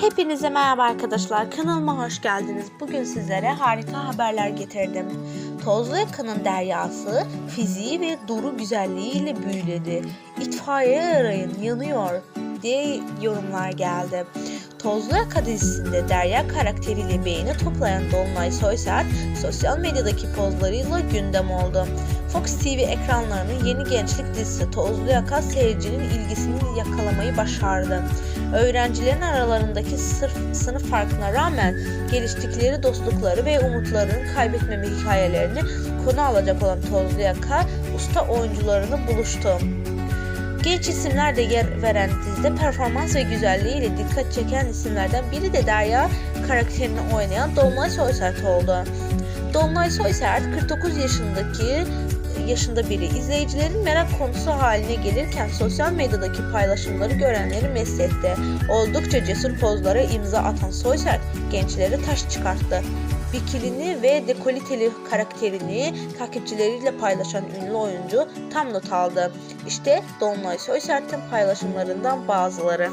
Hepinize merhaba arkadaşlar. Kanalıma hoş geldiniz. Bugün sizlere harika haberler getirdim. Tozlu Yaka'nın deryası fiziği ve duru güzelliğiyle büyüledi. İtfaiye arayın yanıyor diye yorumlar geldi. Tozlu Yaka dizisinde Derya karakteriyle beğeni toplayan Dolunay Soysert sosyal medyadaki pozlarıyla gündem oldu. Fox TV ekranlarının yeni gençlik dizisi Tozlu Yaka seyircinin ilgisini yakalamayı başardı. Öğrencilerin aralarındaki sırf sınıf farkına rağmen geliştikleri dostlukları ve umutlarını kaybetmeme hikayelerini konu alacak olan Tozlu Yaka usta oyuncularını buluştu. Genç isimler de yer veren dizide performans ve güzelliğiyle dikkat çeken isimlerden biri de Derya karakterini oynayan Dolunay Soysert oldu. Dolunay Soysert 49 yaşındaki yaşında biri. İzleyicilerin merak konusu haline gelirken sosyal medyadaki paylaşımları görenleri mest etti. Oldukça cesur pozlara imza atan Soysert gençlere taş çıkarttı. Bikilini ve dekoliteli karakterini takipçileriyle paylaşan ünlü oyuncu tam not aldı. İşte Dolunay Soysert'in paylaşımlarından bazıları.